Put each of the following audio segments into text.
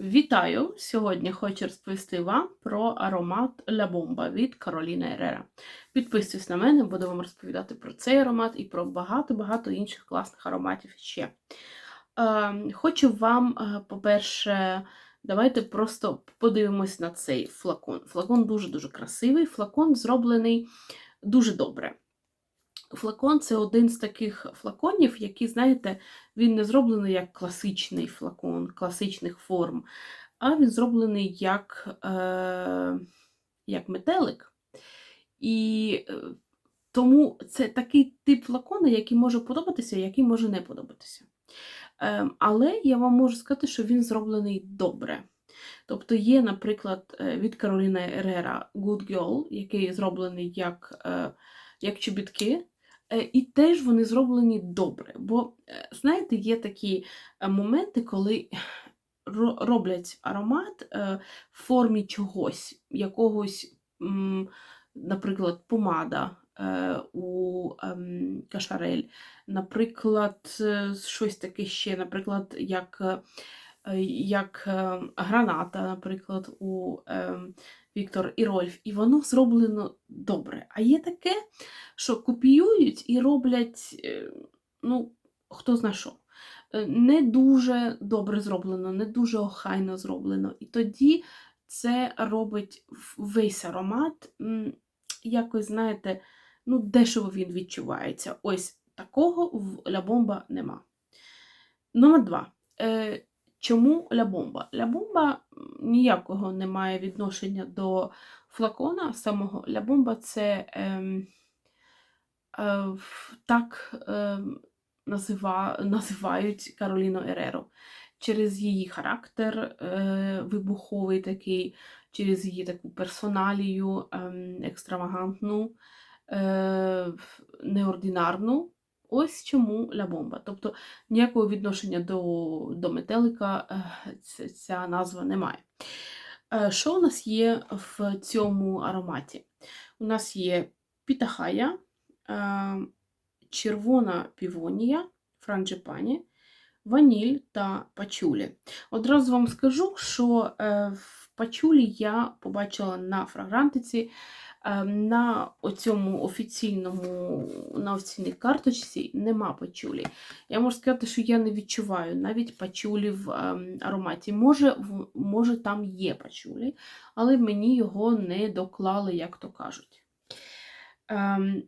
Вітаю! Сьогодні хочу розповісти вам про аромат La Bomba від Кароліна Ерера. Підписуйтесь на мене, буду вам розповідати про цей аромат і про багато-багато інших класних ароматів ще. Е, хочу вам, е, по-перше, давайте просто подивимось на цей флакон. Флакон дуже-дуже красивий, флакон зроблений дуже добре. Флакон це один з таких флаконів, які, знаєте, він не зроблений як класичний флакон, класичних форм, а він зроблений як е, як метелик. І е, тому це такий тип флакона, який може подобатися, який може не подобатися. Е, але я вам можу сказати, що він зроблений добре. Тобто є, наприклад, е, від Кароліна Ерера Good Girl, який зроблений як, е, як чобітки. Е, І теж вони зроблені добре. Бо, е, знаєте, є такі е, моменти, коли роблять аромат в формі чогось, якогось, наприклад, помада у ем, кашарель, наприклад, щось таке ще, наприклад, як, як е, граната, наприклад, у ем, Віктор і Рольф, і воно зроблено добре. А є таке, що копіюють і роблять, е, ну, хто зна що. Е, Не дуже добре зроблено, не дуже охайно зроблено. І тоді це робить весь аромат, якось, знаєте, ну, дешево він відчувається. Ось такого в Ля Бомба нема. Номер два. Е, чому Ля Бомба? Ля Бомба ніякого не має відношення до флакона самого. Ля Бомба це ем, е, так ем, назива, називають Кароліну Ереро. Через її характер е, вибуховий такий, через її таку персоналію ем, екстравагантну, е, неординарну. Ось чому Ля Бомба. Тобто ніякого відношення до, до метелика е, ця, ця назва не має. Е, Що у нас є в цьому ароматі? У нас є пітахая, е, червона півонія, франджипані, ваніль та пачулі. Одразу вам скажу, що в пачулі я побачила на фрагрантиці, на оцьому офіційному, на офіційній карточці нема пачулі. Я можу сказати, що я не відчуваю навіть пачулі в ем, ароматі. Може, може, там є пачулі, але мені його не доклали, як то кажуть. Ем,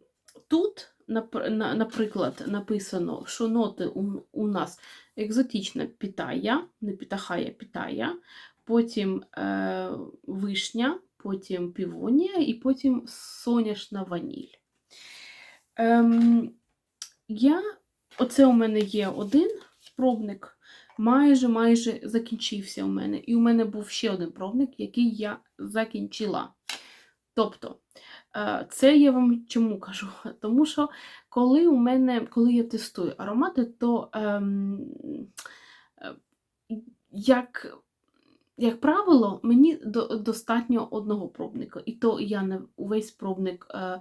тут, наприклад, написано, що ноти у, нас екзотична пітая, не пітахая, пітая, потім е, вишня, потім півонія і потім соняшна ваніль. Ем, я, оце у мене є один пробник, майже майже закінчився у мене. І у мене був ще один пробник, який я закінчила. Тобто, е, це я вам чому кажу? Тому що коли у мене, коли я тестую аромати, то ем, е, як, як правило, мені до, достатньо одного пробника. І то я не увесь пробник е, е,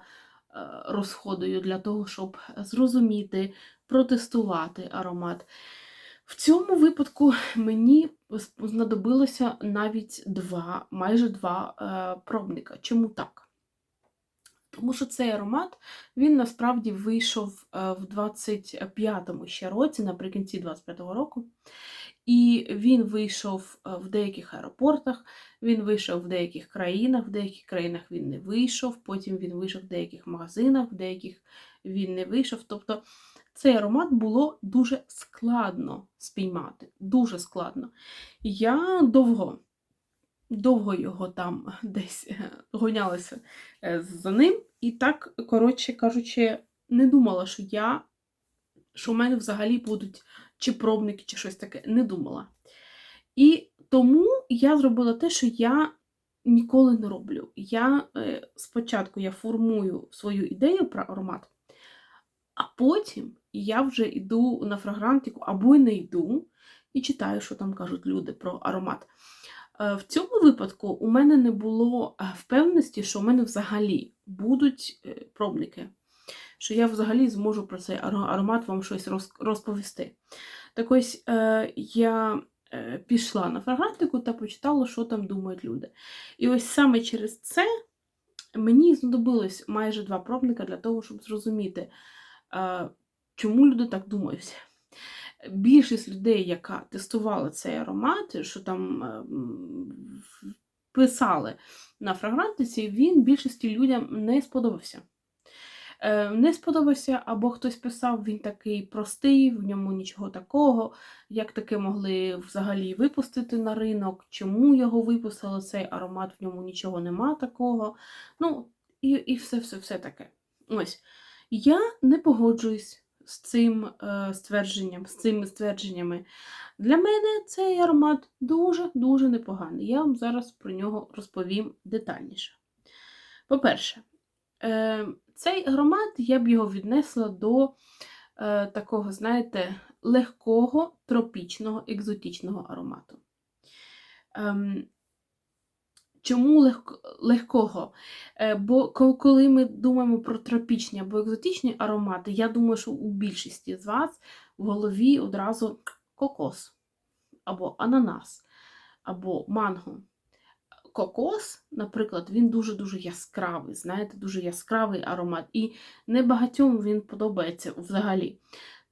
розходую для того, щоб зрозуміти, протестувати аромат. В цьому випадку мені знадобилося навіть два, майже два е, пробника. Чому так? Тому що цей аромат він насправді вийшов е, в 25-му ще році, наприкінці 25-го року. І він вийшов е, в деяких аеропортах, він вийшов в деяких країнах, в деяких країнах він не вийшов, потім він вийшов в деяких магазинах, в деяких він не вийшов. Тобто цей аромат було дуже складно спіймати. Дуже складно. Я довго, довго його там десь е, гонялася е, за ним, і так, коротше кажучи, не думала, що я, що в мене взагалі будуть чи пробники, чи щось таке. Не думала. І тому я зробила те, що я ніколи не роблю. Я е, спочатку я формую свою ідею про аромат, а потім я вже йду на фрагрантику або й не йду і читаю, що там кажуть люди про аромат. Е, В цьому випадку у мене не було е, впевненості, що у мене взагалі будуть е, пробники, що я взагалі зможу про цей аромат вам щось роз- розповісти. Так ось я пішла на фрагрантику та почитала, що там думають люди. І ось саме через це мені знадобилось майже два пробника для того, щоб зрозуміти, чому люди так думають. Більшість людей, яка тестувала цей аромат, що там е, писали на фрагрантиці, він більшості людям не сподобався. Е, Не сподобався, або хтось писав, він такий простий, в ньому нічого такого, як таке могли взагалі випустити на ринок, чому його випустили, цей аромат, в ньому нічого нема такого. Ну, і, і все-все-все таке. Ось. Я не погоджуюсь з цим е, ствердженням, з цими ствердженнями. Для мене цей аромат дуже-дуже непоганий. Я вам зараз про нього розповім детальніше. По-перше, е, цей аромат я б його віднесла до е, такого, знаєте, легкого, тропічного, екзотичного аромату. Чому легко, легкого? Е, Бо коли ми думаємо про тропічні або екзотичні аромати, я думаю, що у більшості з вас в голові одразу кокос, або ананас, або манго. Кокос, наприклад, він дуже-дуже яскравий, знаєте, дуже яскравий аромат, і небагатьом він подобається взагалі.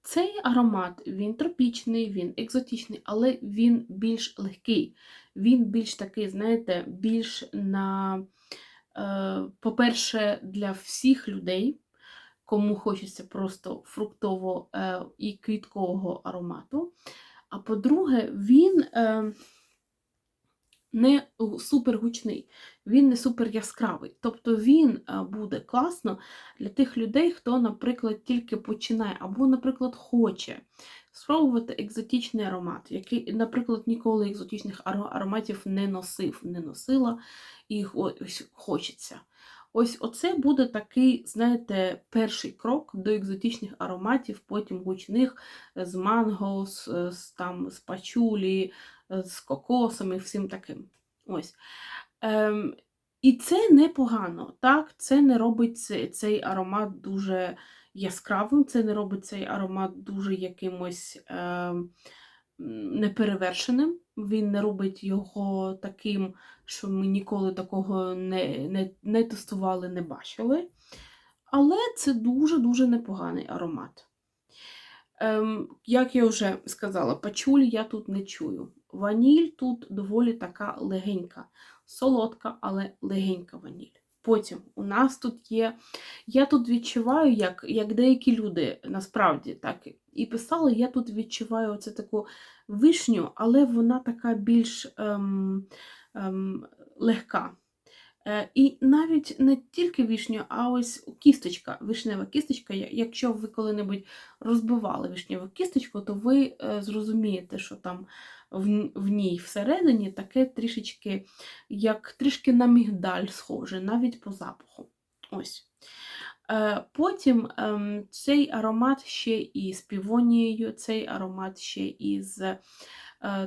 Цей аромат він тропічний, він екзотичний, але він більш легкий. Він більш такий, знаєте, більш на, е, по-перше, для всіх людей, кому хочеться просто фруктово е, і квіткового аромату. А по-друге, він е, не супер гучний, він не супер яскравий. Тобто він е, буде класно для тих людей, хто, наприклад, тільки починає, або, наприклад, хоче спробувати екзотичний аромат, який, наприклад, ніколи екзотичних ароматів не носив, не носила, їх ось хочеться. Ось оце буде такий, знаєте, перший крок до екзотичних ароматів, потім гучних з манго, з, з, там, з пачулі, з кокосом і всім таким. Ось. Ем, і це непогано, так? Це не робить цей, аромат дуже яскравим, це не робить цей аромат дуже якимось ем, неперевершеним. Він не робить його таким, що ми ніколи такого не, не, не тестували, не бачили. Але це дуже-дуже непоганий аромат. Ем, як я вже сказала, пачулі я тут не чую. Ваніль тут доволі така легенька, солодка, але легенька ваніль. Потім у нас тут є. Я тут відчуваю, як як деякі люди насправді так і писали, я тут відчуваю оце таку вишню, але вона така більш ем, ем, легка. Е, І навіть не тільки вишню, а ось кісточка, вишнева кісточка. Якщо ви коли-небудь розбивали вишневу кісточку, то ви е, зрозумієте, що там в, в ній всередині таке трішечки, як трішки на мігдаль схоже, навіть по запаху. Ось. Е, Потім ем, цей аромат ще і з півонією, цей аромат ще і з е,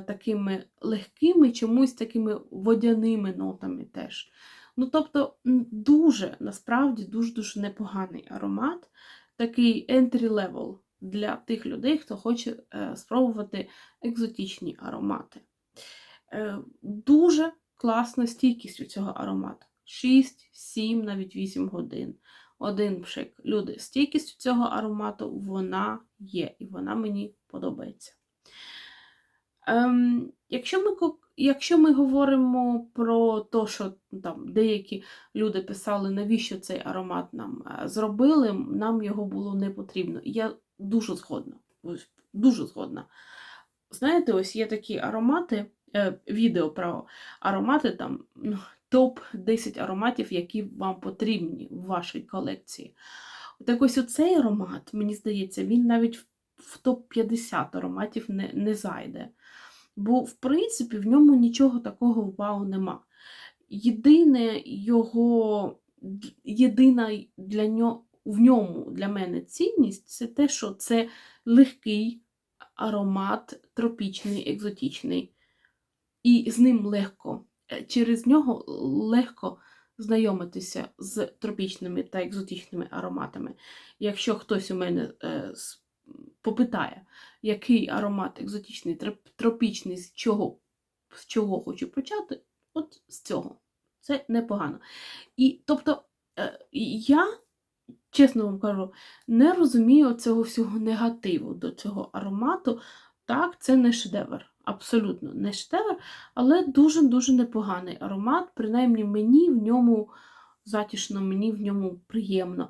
такими легкими, чомусь такими водяними нотами теж. Ну, тобто, дуже, насправді, дуже-дуже непоганий аромат, такий entry level для тих людей, хто хоче е, спробувати екзотичні аромати. Е, дуже класна стійкість у цього аромату. 6, 7, навіть 8 годин. Один пшик. Люди, стійкість у цього аромату вона є, і вона мені подобається. Ем, якщо, ми, якщо ми говоримо про те, що ну, там деякі люди писали, навіщо цей аромат нам е, зробили, нам його було не потрібно. Я дуже згодна. Дуже згодна. Знаєте, ось є такі аромати, е, відео про аромати, там ну, топ-10 ароматів, які вам потрібні в вашій колекції. Так ось оцей аромат, мені здається, він навіть в топ-50 ароматів не, не зайде. Бо, в принципі, в ньому нічого такого вау нема. Єдине його, єдина для нього, в ньому для мене цінність це те, що це легкий аромат, тропічний, екзотичний. І з ним легко, е, через нього легко знайомитися з тропічними та екзотичними ароматами. Якщо хтось у мене е, с- попитає, який аромат екзотичний, тропічний, з чого, з чого хочу почати, от з цього. Це непогано. І тобто е, я, чесно вам кажу, не розумію цього всього негативу до цього аромату. Так, це не шедевр. Абсолютно не шедевр, але дуже-дуже непоганий аромат. Принаймні мені в ньому затішно, мені в ньому приємно.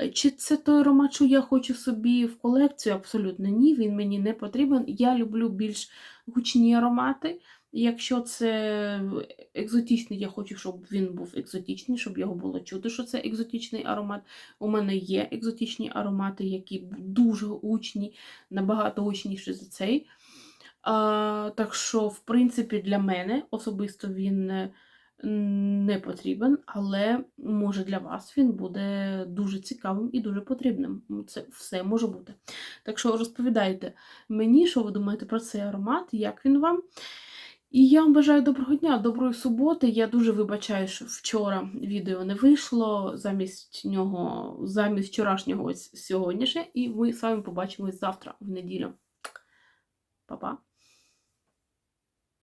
Е, Чи це той аромат, що я хочу собі в колекцію? Абсолютно ні, він мені не потрібен. Я люблю більш гучні аромати. Якщо це екзотичний, я хочу, щоб він був екзотичний, щоб його було чути, що це екзотичний аромат. У мене є екзотичні аромати, які дуже гучні, набагато гучніші за цей. А, так що, в принципі, для мене особисто він е, не потрібен, але може для вас він буде дуже цікавим і дуже потрібним. Це все може бути. Так що розповідайте мені, що ви думаєте про цей аромат, як він вам. І я вам бажаю доброго дня, доброї суботи. Я дуже вибачаю, що вчора відео не вийшло. Замість нього, замість вчорашнього ось сьогоднішнє, і ми з вами побачимось завтра в неділю. Па-па!